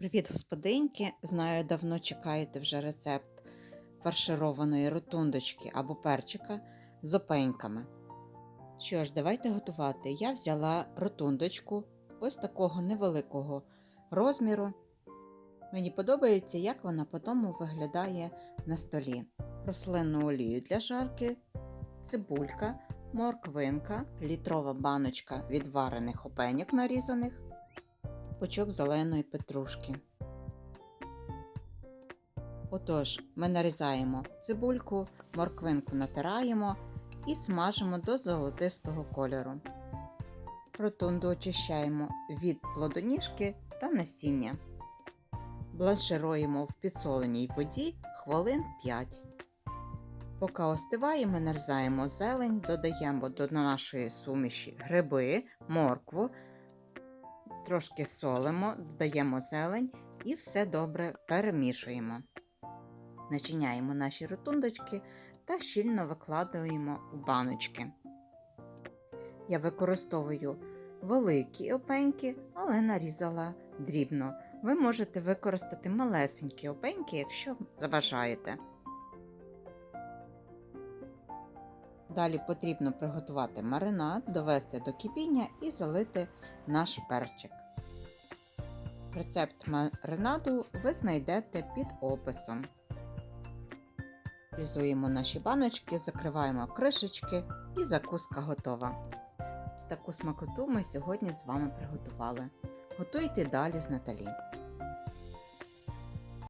Привіт, господинки! Знаю, давно чекаєте вже рецепт фаршированої ротундочки або перчика з опеньками. Що ж, давайте готувати. Я взяла ротундочку ось такого невеликого розміру. Мені подобається, як вона потім виглядає на столі. Рослинну олію для жарки, цибулька, морквинка, літрова баночка відварених опеньок нарізаних, пучок зеленої петрушки. Отож, ми нарізаємо цибульку, морквинку натираємо і смажимо до золотистого кольору. Ротунду очищаємо від плодоніжки та насіння. Бланшируємо в підсоленій воді хвилин 5. Поки остиває, ми нарізаємо зелень, додаємо до нашої суміші гриби, моркву, трошки солимо, додаємо зелень і все добре перемішуємо. Начиняємо наші ротундочки та щільно викладаємо у баночки. Я використовую великі опеньки, але нарізала дрібно. Ви можете використати малесенькі опеньки, якщо забажаєте. Далі потрібно приготувати маринад, довести до кипіння і залити наш перчик. Рецепт маринаду ви знайдете під описом. Різуємо наші баночки, закриваємо кришечки і закуска готова. Ось таку смакоту ми сьогодні з вами приготували. Готуйте далі з Наталі.